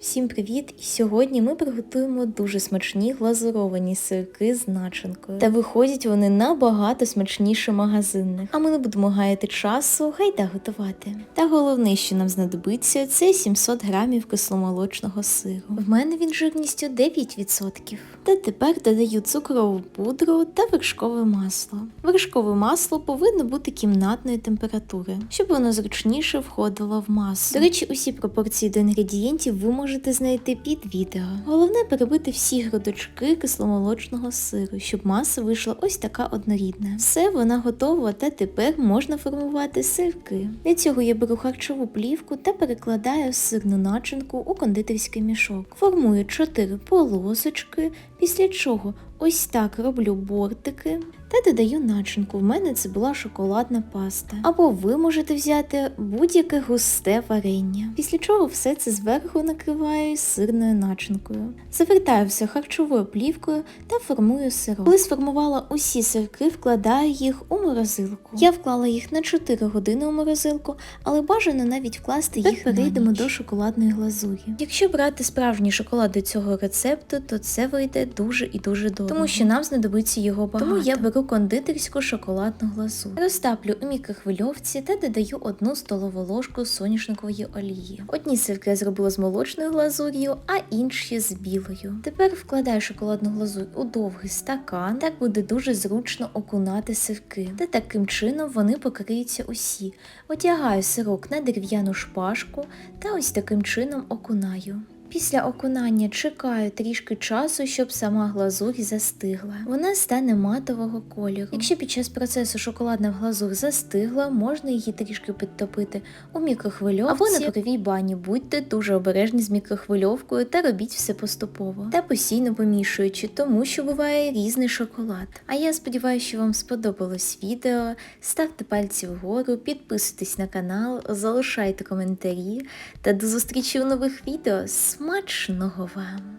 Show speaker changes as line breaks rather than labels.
Всім привіт! І сьогодні ми приготуємо дуже смачні глазуровані сирки з начинкою. Та виходять вони набагато смачніше магазинних. А ми не будемо гаяти часу, гайда готувати. Та головне, що нам знадобиться, це 700 грамів кисломолочного сиру. В мене він жирністю 9%. Та тепер додаю цукрову пудру та вершкове масло. Вершкове масло повинно бути кімнатної температури, щоб воно зручніше входило в масу. До речі, усі пропорції до інгредієнтів ви можете знайти під відео. Головне перебити всі грудочки кисломолочного сиру, щоб маса вийшла ось така однорідна. Все, вона готова, та тепер можна формувати сирки. Для цього я беру харчову плівку та перекладаю сирну начинку у кондитерський мішок. Формую 4 полосочки, після чого ось так роблю бортики та додаю начинку. В мене це була шоколадна паста. Або ви можете взяти будь-яке густе варення. Після чого все це зверху накриваю сирною начинкою. Завертаю все харчовою плівкою та формую сирок. Коли сформувала усі сирки, вкладаю їх у морозилку. Я вклала їх на 4 години у морозилку, але бажано навіть вкласти їх. Перейдемо до шоколадної глазурі. Якщо брати справжній шоколад до цього рецепту, то це вийде дуже і дуже добре, тому що нам знадобиться його багато. Тому я беру кондитерську шоколадну глазур. Розтаплю у мікрохвильовці та додаю одну столову ложку соняшникової олії. Одні сирки я зробила з молочною глазур'ю, а інші з білою. Тепер вкладаю шоколадну глазур у довгий стакан, так буде дуже зручно окунати сирки. Та таким чином вони покриються усі. Одягаю сирок на дерев'яну шпажку та ось таким чином окунаю. Після окунання чекаю трішки часу, щоб сама глазурь застигла. Вона стане матового кольору. Якщо під час процесу шоколадна глазур застигла, можна її трішки підтопити у мікрохвильовці або на паровій бані. Будьте дуже обережні з мікрохвильовкою та робіть все поступово та постійно помішуючи, тому що буває різний шоколад. А я сподіваюся, що вам сподобалось відео. Ставте пальці вгору, підписуйтесь на канал, залишайте коментарі та до зустрічі у нових відео. Смачного вам!